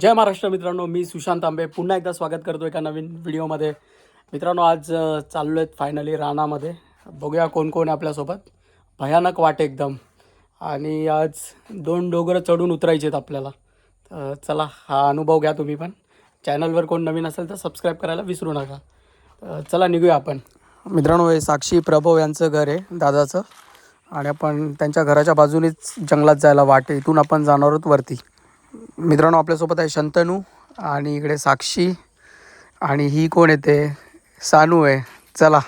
जय महाराष्ट्र मित्रांनो मी सुशांत आंबे. पुन्हा एकदा स्वागत करतो एका नवीन व्हिडिओमध्ये. मित्रांनो आज चाललो आहेत फायनली रानामध्ये. बघूया कोण कोण आहे आपल्यासोबत. भयानक वाट एकदम. आणि आज दोन डोंगरं चढून उतरायचे आहेत आपल्याला. तर चला हा अनुभव घ्या तुम्ही पण. चॅनलवर कोण नवीन असेल तर सबस्क्राईब करायला विसरू नका. चला निघूया आपण. मित्रांनो हे साक्षी प्रभव यांचं घर आहे दादाचं. आणि आपण त्यांच्या घराच्या बाजूनेच जंगलात जायला वाट इथून आपण जाणार आहोत वरती. मित्रांनो आपल्यासोबत आहे शंतनू आणि इकडे साक्षी. आणि ही कोण येते सानू आहे. चला.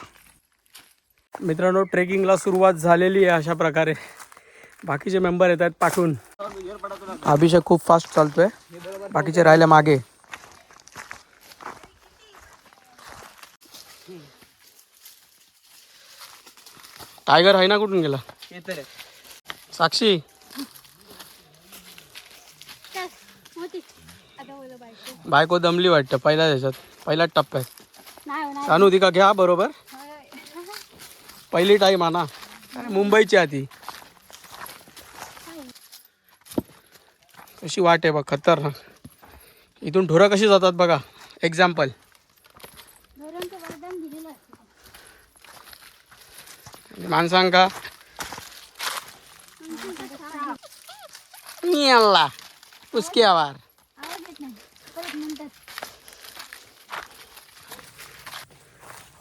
मित्रांनो ट्रेकिंगला सुरुवात झालेली आहे अशा प्रकारे. बाकीचे मेंबर येत आहेत पाठवून. अभिषेक खूप फास्ट चालतोय. बाकीचे राहिले मागे. टायगर आहे ना कुठून गेला? साक्षी मोठी आता बोल बायको दमली वाटतं पहिल्या ह्याच्यात. पहिल्याच टप्प्यात. सांगू ती का घ्या बरोबर? पहिली टाईम आणा. मुंबईची आधी कशी वाट आहे बघ खतरनाक. इथून ढोरं कशी जातात बघा. एक्झाम्पल धोरणचं वरदान दिलेलं माणसांका आवार आवाज येत नाही परत नंतर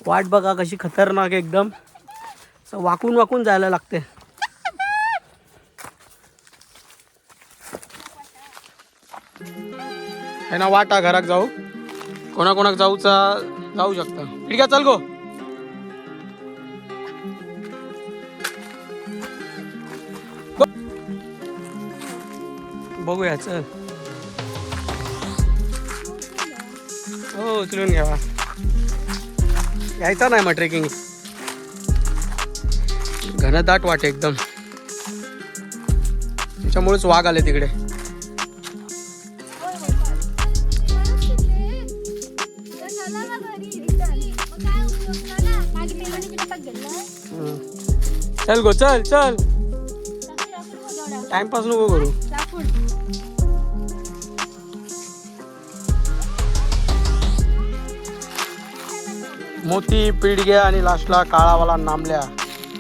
वाट बघा कशी खतरनाक एकदम. वाकून वाकून जायला लागते. है ना वाटा घराक जाऊ. कोणाकोणाक जाऊचा जाऊ शकता. ठीक आहे चल गो गो. बघूया चल. हो उचलून घ्यावा. यायचा नाही मग ट्रेकिंग घनदाट वाटे एकदम. त्याच्यामुळेच वाघ आले तिकडे. चल गो चल चल. टाइमपास नको करू. मोती पिडग्या आणि लास्टला काळावाला नामल्या.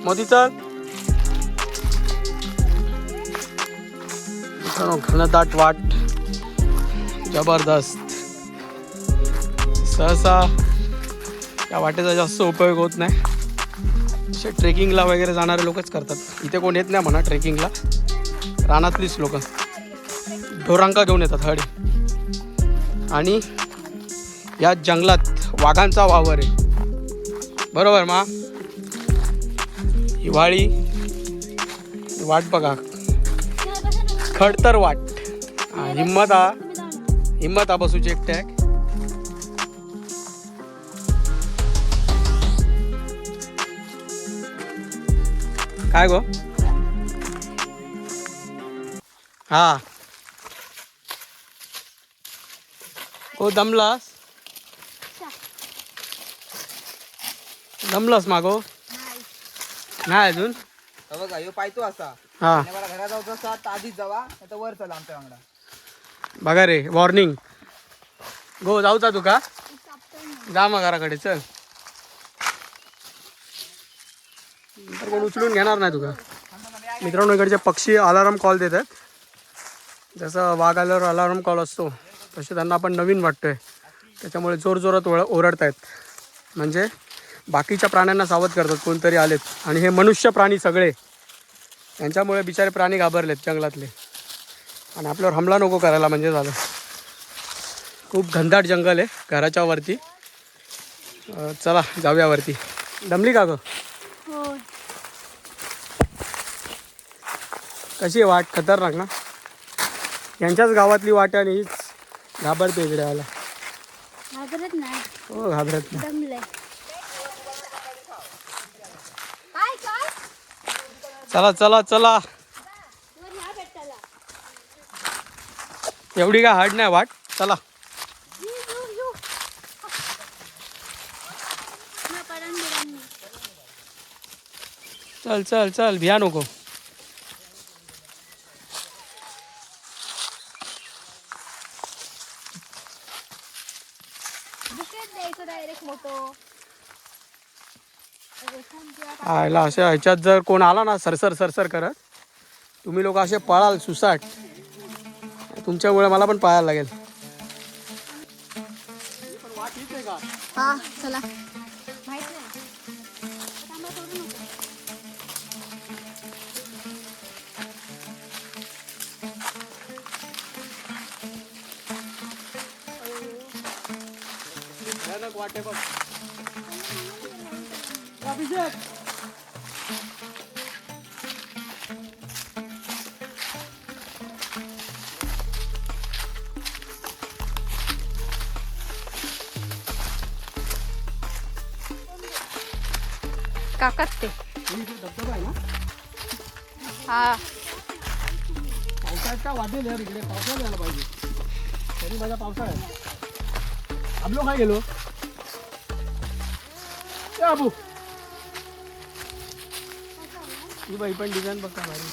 मोतीचा घनदाट वाट. जबरदस्त. सहसा या वाटेचा जास्त उपयोग होत नाही. असे ट्रेकिंगला वगैरे जाणारे लोकच करतात. इथे कोण येत नाही म्हणा ट्रेकिंगला. रानातलीच लोक. ढोरांका घेऊन येतात हळी आणि या जंगलात वाघांचा वावर आहे. बरोबर मा? हिवाळी वाट बघा. खडतर वाट. हिंमत हिम्मत हा. हिम्मत हा बसूची एकट्याक काय गो? हा. हो दमलास? दमलास मागो? नाही अजून? हा बघा ह्यो पायतो असा. हा. आणि मला घरात जाऊचा असा तर आधीच जावा नाही तर वर चला आमच्या वांगडा बघा रे वॉर्निंग गो जाऊचा तुका जा मग घराकडे चल. नंतर कोण उचलून घेणार नाही तुका मित्रांनो इकडचे पक्षी अलाराम कॉल देतात. जसं वाघ आल्यावर अलाराम कॉल असतो तसे त्यांना आपण नवीन वाटतोय. त्याच्यामुळे जोरजोरात ओळ ओरडत आहेत म्हणजे? बाकीच्या प्राण्यांना सावध करतात कोणतरी आलेत. आणि हे मनुष्य प्राणी सगळे. यांच्यामुळे बिचारे प्राणी घाबरलेत जंगलातले. आणि आपल्यावर हमला नको करायला म्हणजे झालं. खूप घनदाट जंगल आहे घराच्या वरती. चला जाऊया वरती. दमली का ग? कशी वाट? खतरनाक ना? यांच्याच गावातली वाट आहे आणि हीच घाबरते इकडे आला घाबरत नाही. हो घाबरत नाही दमलंय काय काय चला चला चला. एवढी काय हार्ड नाही वाट. चला. चल चल चल. भिया नको. आयला अशा ह्याच्यात जर कोण आला ना सरसर सरसर करत तुम्ही लोक असे पळाल सुसाट. तुमच्यामुळे मला पण पळायला लागेल. हा चला. वाटे बघ. अभिषेक! काकाच ते ही. जो धबधबा आहे ना हा पावसाळ्यात का वाटेल यार इकडे पावसाळ्यात यायला पाहिजे. तरी माझ्या पावसाळ्यात आबलो काय गेलो? ए अबू ही बाई पण डिझाईन बघता भारी.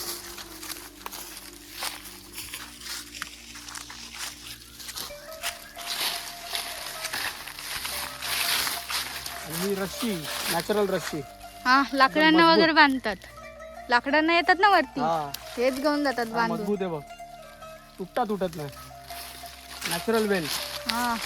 आणि ही रस्सी नॅचरल रस्सी. हा लाकडांना. वगैरे बांधतात. लाकडांना येतात ना वरती? हा. हेच घेऊन जातात बांधून. मजबूत आहे बघ. तुटता तुटत नाही. नॅचरल वेल हा.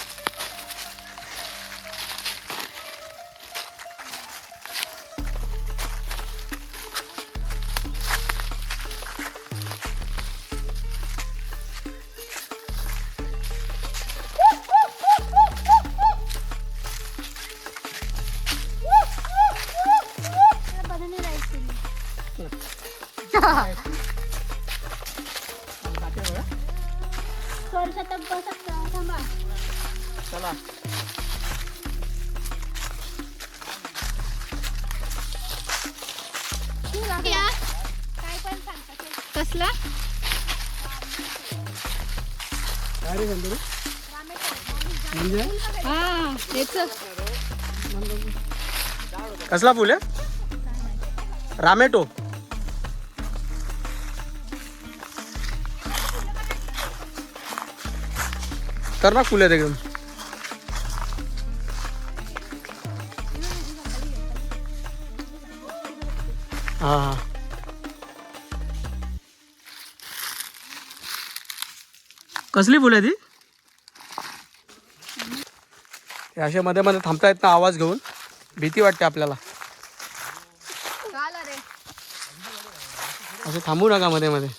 कसला? म्हणजे? हा हेच. कसला फुल आहे? रामेटो. तर ना फुल आहे एकदम. हा हा. कसली फुलं आहे ती असे मध्ये मध्ये थांबता येत ना आवाज घेऊन. भीती वाटते आपल्याला. असे थांबू नका मध्ये मध्ये.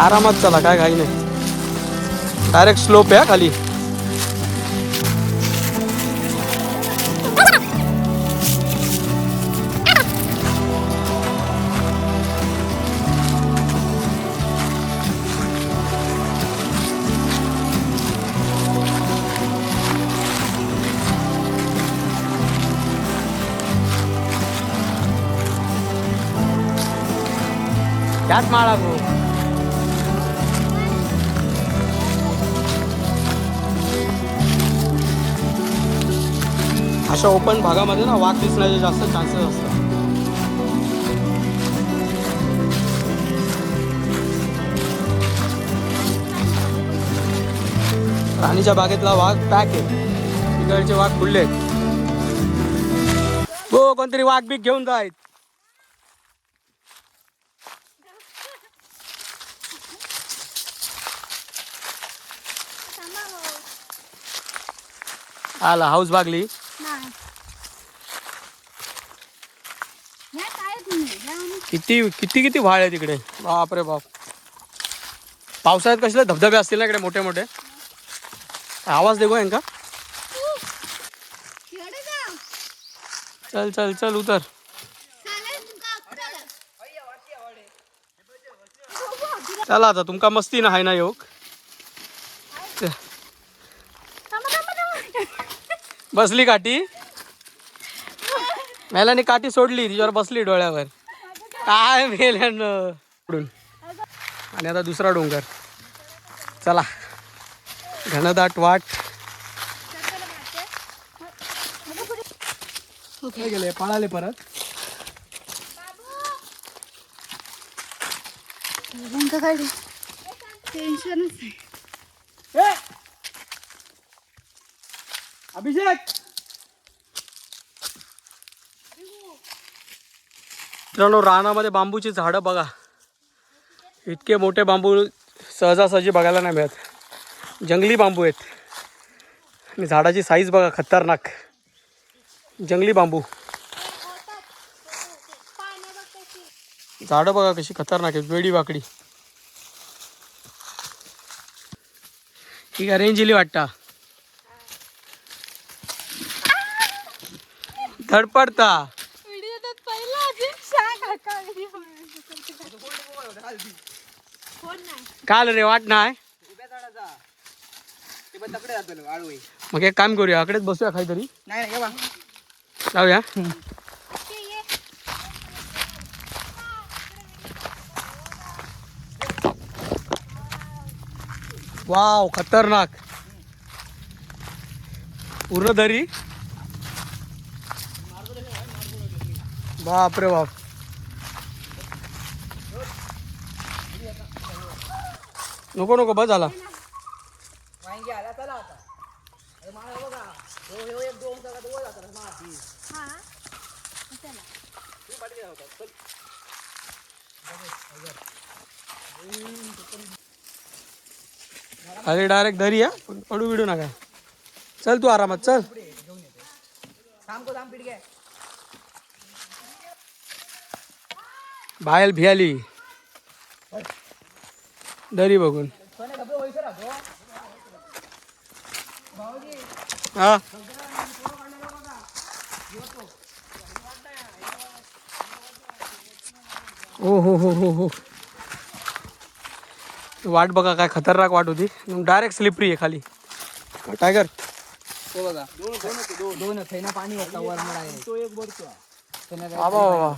आरामात चला काय घाई नाही. डायरेक्ट स्लोप आहे खाली. त्याच माळा अशा ओपन भागामध्ये ना वाघ दिसण्याचे जास्त चान्सेस असतात. राणीच्या बागेतला वाघ पॅक आहे. तिकडचे वाघ खुल्ले आहेत. हो कोणतरी वाघ बीक घेऊन जायत आला हाऊस बागली. किती किती किती व्हाळ आहे तिकडे? बाप रे बाप. पावसाळ्यात कसले धबधबे असतील ना इकडे मोठे मोठे? आवाज देगो यांका. चल चल चल उतर. चला आता तुमका मस्ती ना हाय ना योग थांबा, थांबा, थांबा. बसली काठी? मेलानी काठी सोडली तिच्यावर बसली डोळ्यावर. काय मेल्यानं? आणि आता दुसरा डोंगर. चला. घनदाट वाट. गेले? पळाले परत. टेन्शनच नाही अभिषेक! मित्रांनो रानामध्ये बांबूची झाडं बघा. इतके मोठे बांबू सहजासहजी बघायला नाही मिळत. जंगली बांबू आहेत. आणि झाडाची साईज बघा खतरनाक. जंगली बांबू. झाडं बघा कशी खतरनाक आहेत. वेडी वाकडी. ही रेंज इली वाटता धडपडता व्हिडिओ तर पहिला अजून सांग काका व्हिडिओ कोण नाही. काल रे वाट नाही. मग एक काम करूया आकडेच बसूया काहीतरी. नाही नाही ये बा. जाऊया. वाव खतरनाक. पूर्ण दरी बाप रे बाप. नको नको बस झाला. वांगी आला चला आता. अरे हो हो हा. डायरेक्ट दरी या पण पडू बिडू नका. चल तू आरामात चल. थांब को थांब पिडगे बाहेर भियाली. दरी बघून. हा? हो हो हो हो हो. वाट बघा काय खतरनाक वाट होती. डायरेक्ट स्लिपरी आहे खाली. टायगर ते बघा. दोन दोन. दोन थैना पाणी होता वर बाबा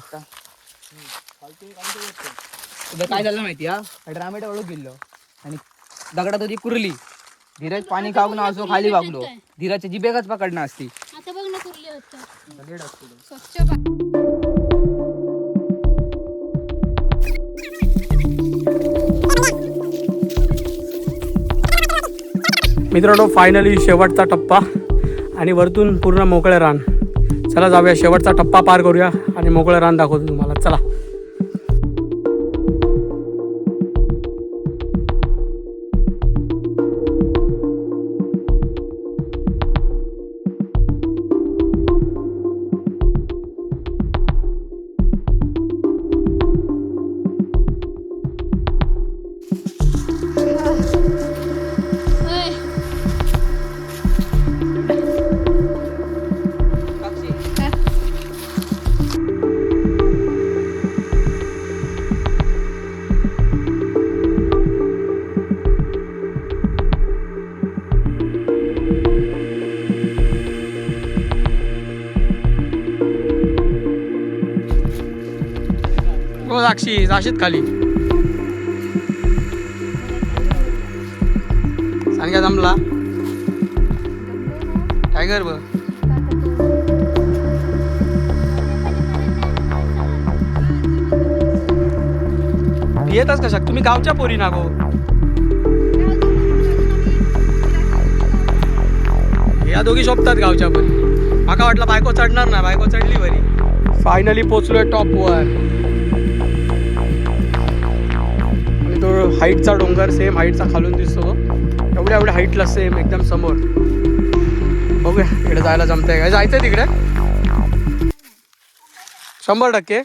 बाबा काय झालं माहिती हा? ड्रामेट ओळख गेलो. आणि दगडात होती कुरली. धीरज पाणी खाऊन असो खाली वागलो. धीराजची जिबेगच पकडणं असती. आता बघ ना कुर्ली होतं. स्वच्छ बा- मित्रांनो फायनली शेवटचा टप्पा. आणि वरतून पूर्ण मोकळं रान. चला जाऊया शेवटचा टप्पा पार करूया. आणि मोकळं रान दाखवतो तुम्हाला. चला. हो साक्षी जाशीत खाली सांगा जमला टायगर ब येतच कशा तुम्ही गावच्या पोरी ना गो या दोघी शोभतात गावच्या पोरी माका वाटलं बायको चढणार ना बायको चढली बरी फायनली पोचलोय टॉप हाईटचा डोंगर सेम हाईटचा खालून दिसतो तो. एवढ्या एवढ्या हाईटला सेम एकदम समोर. बघूया इकडे जायला जमतंय काय जायचंय तिकडे? शंभर टक्के.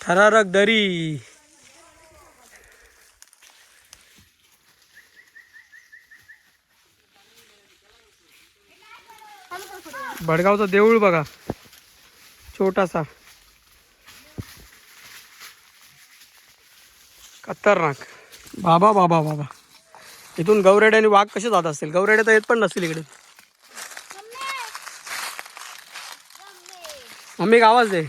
थरारक दरी. भडगावचं देऊळ बघा. छोटासा. खतरनाक. बाबा बाबा बाबा. इथून गौरेडे आणि वाघ कसे जात असतील? गौरेडे तर येत पण नसतील इकडे. मम्मी एक आवाज दे.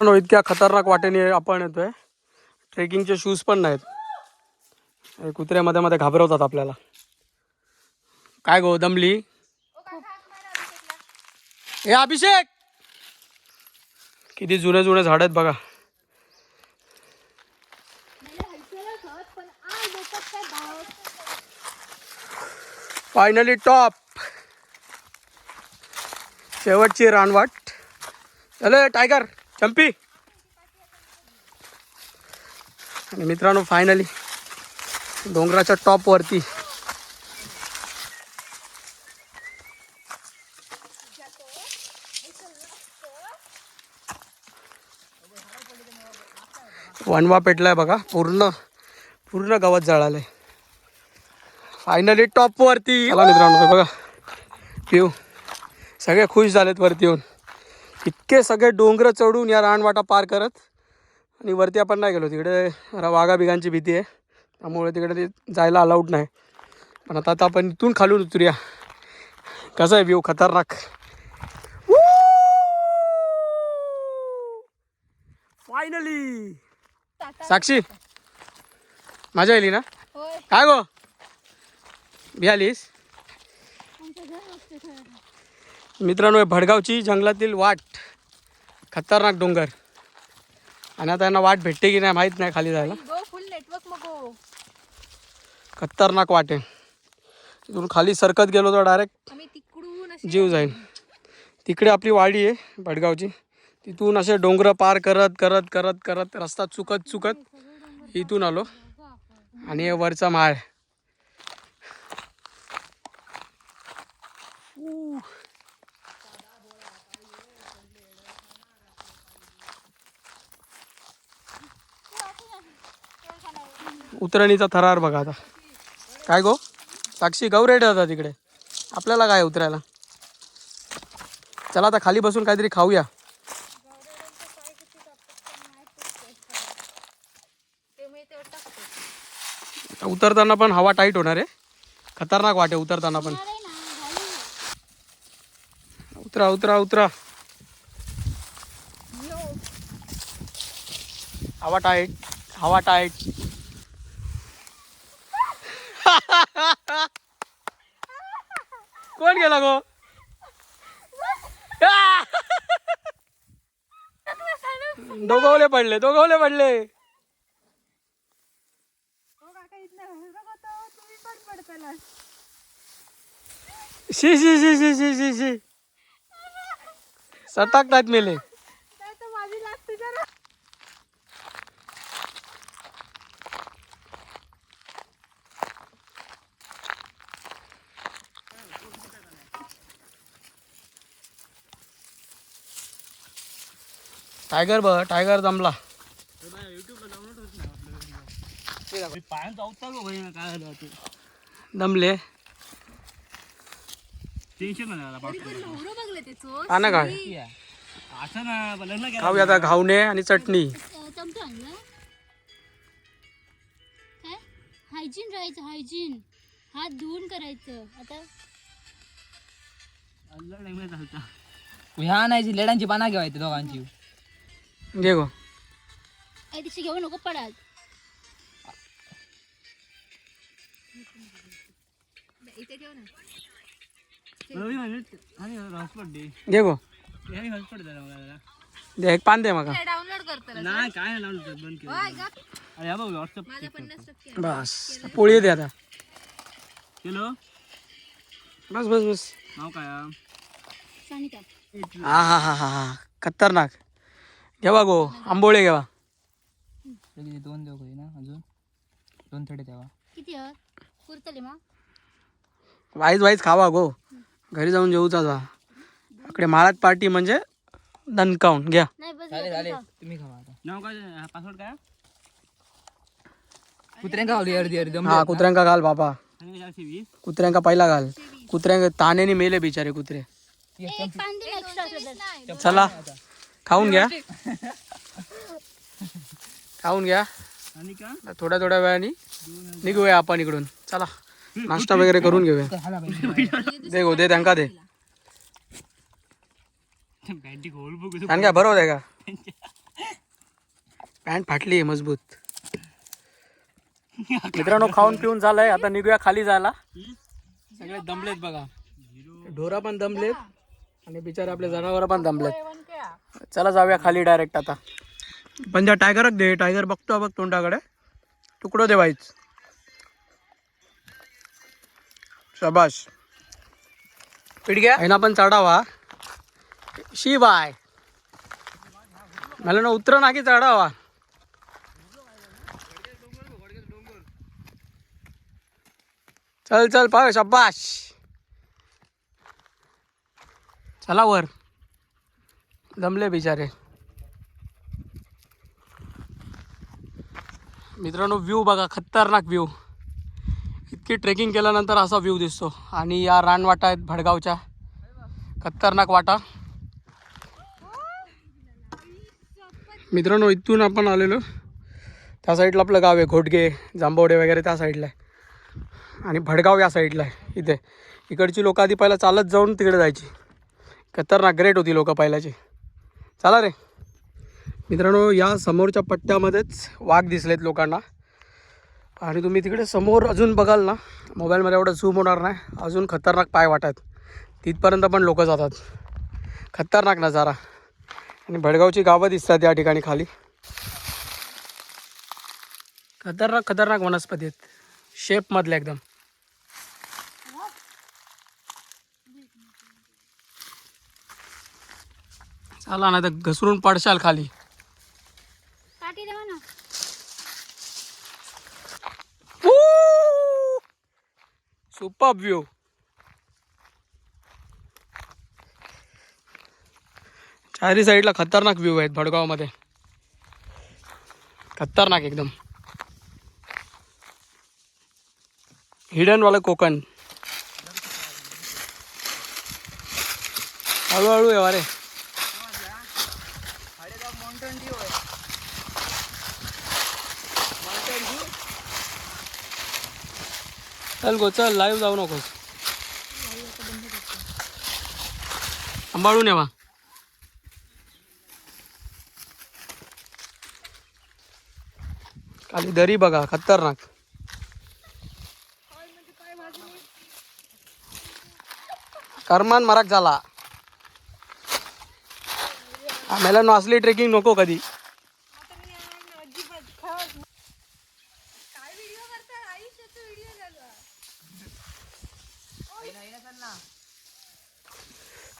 पण हो, इतक्या खतरनाक वाटेने आपण येतोय. ट्रेकिंगचे शूज पण नाहीत. कुत्र्यामध्ये मध्ये मध्ये घाबरवतात आपल्याला. काय गो दमली? हे अभिषेक! किती जुने जुने झाड आहेत बघा. फायनली टॉप शेवटची रानवाट. चले टायगर चंपी. आणि मित्रांनो फायनली डोंगराच्या टॉपवरती वनवा पेटलाय बघा पूर्ण पूर्ण गवत जळालंय. फायनली टॉपवरती चला मित्रांनो बघा. पिऊ सगळे खुश झालेत वरती येऊन. इतके सगळे डोंगर चढून या रानवाटा पार करत आणि वरती आपण नाही गेलो. तिकडे वाघा बिगांची भीती आहे. त्यामुळे तिकडे ते जायला अलाउड नाही. पण आता आता आपण इथून खालून उतरूया. कसं आहे व्ह्यू खतरनाक. फायनली साक्षी मजा आली ना? काय गो? बियालीस आमचं घर असते खरं. मित्रांनो हे भडगावची जंगलातील वाट. खतरनाक डोंगर. आणि आता यांना वाट भेटते की नाही माहीत नाही खाली जायला. खतरनाक वाट आहे. तिथून खाली सरकत गेलो तर डायरेक्ट जीव जाईल तिकडे आपली वाडी आहे भडगावची. तिथून असे डोंगर पार करत करत करत करत रस्ता चुकत चुकत इथून आलो. आणि वरचा माळ उतरणीचा थरार बघा आता. काय गो? साक्षी गौरेड होता तिकडे. आपल्याला काय उतरायला? चला आता खाली बसून काहीतरी खाऊया. उतरताना पण हवा टाईट होणार आहे. खतरनाक वाटे उतरताना पण. उतरा उतरा उतरा. हवा टाईट हवा टाईट कोण गेला गो. दोघवले पडले दोघवले पडले. शी शी शी शी शी शी शी. सटाकतात मेले. टायगर बघ टायगर जमला. दमले एवढं बघलं ते चोच हा ना काय? खाऊया आता घावणे आणि चटणी. हायजीन राहायचं हायजीन हात धुवून करायचं. आता ह्या आणायची लेडांची पाना घेवायची दोघांची. घे गो तिशी घेऊ नको पडाल इथे ठेव ना घे गो दे एक पान दे मग डाउनलोड करतो नाही काय? बंद केलं. अरे हा बघ व्हॉट्सअप बस पोळी दे आता. केलं? बस बस बस. नाव काय हा? हा हा हा हा हा. खतरनाक. घेवा गो आंबोळे घेवा दोन देऊ काही ना अजून? दोन थडे द्यावा किती हत पुरतले मग? वाईज वाईज खावा गो. घरी जाऊन जेवूचा जा इकडे महाराज पार्टी म्हणजे दणकावून घ्या. तुम्ही खावा आता. नाव काय पासवर्ड काय? कुत्र्यांका खावली अर्धी अर्धी. हा कुत्र्यांका घाल बाबा. कुत्र्यांका पहिला घाल. कुत्र्यांका तानेने मेले बिचारे कुत्रे. चला. खाऊन घ्या. खाऊन घ्या. आणि का? थोड्या थोड्या वेळाने निघूया आपण इकडून. चला नाश्ता वगैरे करून घेऊया. दे गो दे त्यांका दे. त्यांका बरोबर आहे का? पॅन्ट फाटली मजबूत. मित्रांनो खाऊन पिऊन झालंय. आता निघूया खाली जायला. सगळे दमलेत बघा. ढोरा पण दमलेत. आणि बिचारे आपले जनावर पण थांबले चला जाऊया खाली डायरेक्ट आता. पण त्या टायगरच दे टायगर बघतो बघ तोंडाकडे. तुकडं देवायच शबाश पिडग्या पण चढावा. शी बाय मला ना उतरा ना की चढावा. चल चल पाहू शब्बाश चला वर. दमले बिचारे. मित्रांनो व्ह्यू बघा खतरनाक व्ह्यू इतकी ट्रेकिंग केल्यानंतर असा व्ह्यू दिसतो. आणि या रानवाटा आहेत भडगावच्या. खतरनाक वाटा. मित्रांनो इथून आपण आलेलो. त्या साईडला आपलं गाव आहे घोटगे जांबवडे वगैरे त्या साईडला आहे. आणि भडगाव या साईडला आहे इथे. इकडची लोक आधी पहिला चालत जाऊन तिकडे जायची. खतरनाक ग्रेट होती लोकं पहिल्याची. चला रे. मित्रांनो या समोरच्या पट्ट्यामध्येच वाघ दिसलेत लोकांना. आणि तुम्ही तिकडे समोर अजून बघाल ना मोबाईलमध्ये एवढं झूम होणार नाही. अजून खतरनाक पाय वाटत. तिथपर्यंत पण लोक जातात. खतरनाक नजारा. आणि भडगावची गावं दिसतात या ठिकाणी खाली. खतरनाक खतरनाक वनस्पती आहेत. शेपमधल्या एकदम. चला ना तर घसरून पडशाल खाली. काठी देवा ना. सुपर व्ह्यू चारी साईडला खतरनाक व्ह्यू आहेत भडगावमध्ये. खतरनाक एकदम. हिडन वाला कोकण. हळूहळू आहे अरे चल गो चल लाईव्ह जाऊ नकोस. सांभाळून येवा खाली दरी बघा खतरनाक. करमान मराक झाला. आम्हाला नॉसली ट्रेकिंग नको कधी.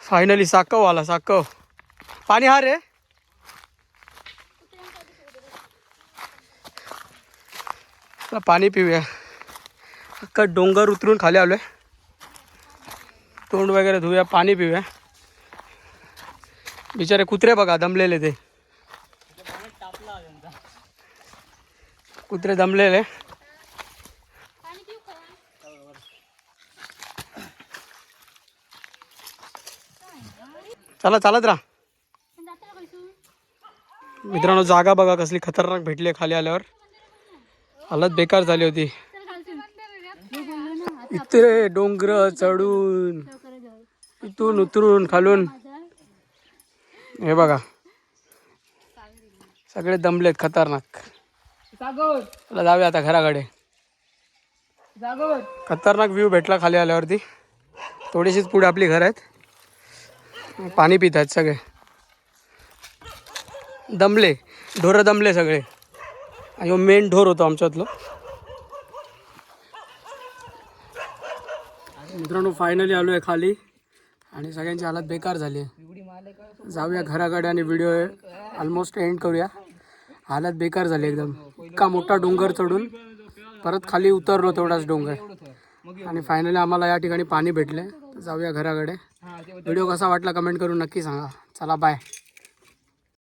फायनली साकव आला साकव. पाणी हा रे. पाणी पिऊया. अख्खा डोंगर उतरून खाली आलोय. तोंड वगैरे धुया पाणी पिऊया. बिचारे कुत्रे बघा दमलेले ते. कुत्रे दमलेले पाणी पिऊ का चला चालत राहा. मित्रांनो जागा बघा कसली खतरनाक भेटली आहे खाली आल्यावर. हालत बेकार झाली होती. तर इथे डोंगर चढून इथून उतरून खालून. हे बघा. सगळे दमलेत खतरनाक. चला जाऊया आता घराकडे. खतरनाक व्ह्यू भेटला खाली आल्यावरती. थोडीशीच पुढे आपली घर आहेत. पाणी पित आहेत सगळे. दमले ढोरं दमले सगळे. आणि ह्यो मेन ढोर होतो आमच्यातलं. मित्रांनो फायनली आलो आहे खाली. आणि सगळ्यांची हालत बेकार झाली आहे. जाऊया घराकडे आणि व्हिडिओ ऑलमोस्ट एंड करूया. हालत बेकार झाली एकदम. इतका मोठा डोंगर चढून परत खाली उतरलो तेवढाच डोंगर. आणि फायनली आम्हाला या ठिकाणी पाणी भेटले जाऊया घराकडे. व्हिडिओ कसा वाटला कमेंट करून नक्की सांगा. चला बाय